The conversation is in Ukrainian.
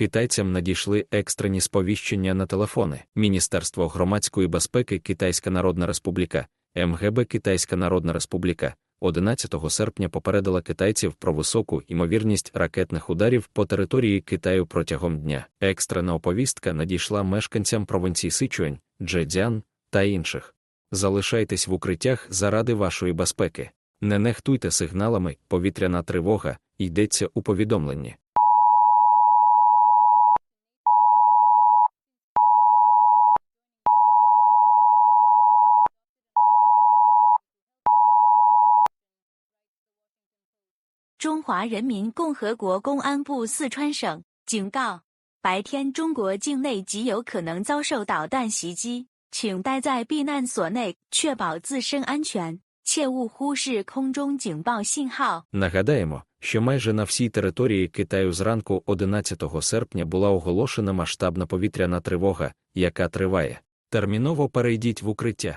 Китайцям надійшли екстрені сповіщення на телефони. Міністерство громадської безпеки Китайська Народна Республіка, МГБ Китайська Народна Республіка 11 серпня попередила китайців про високу ймовірність ракетних ударів по території Китаю протягом дня. Екстрена оповістка надійшла мешканцям провінцій Сичуань, Джедзян та інших. Залишайтесь в укриттях заради вашої безпеки. Не нехтуйте сигналами, повітряна тривога, йдеться у повідомленні.《中华人民共和国公安部四川省警告：白天中国境内极有可能遭受导弹袭击，请待在避难所内，确保自身安全，切勿忽视空中警报信号。 Нагадаємо, що майже на всій території Китаю зранку 11 серпня була оголошена масштабна повітряна тривога, яка триває. Терміново перейдіть в укриття.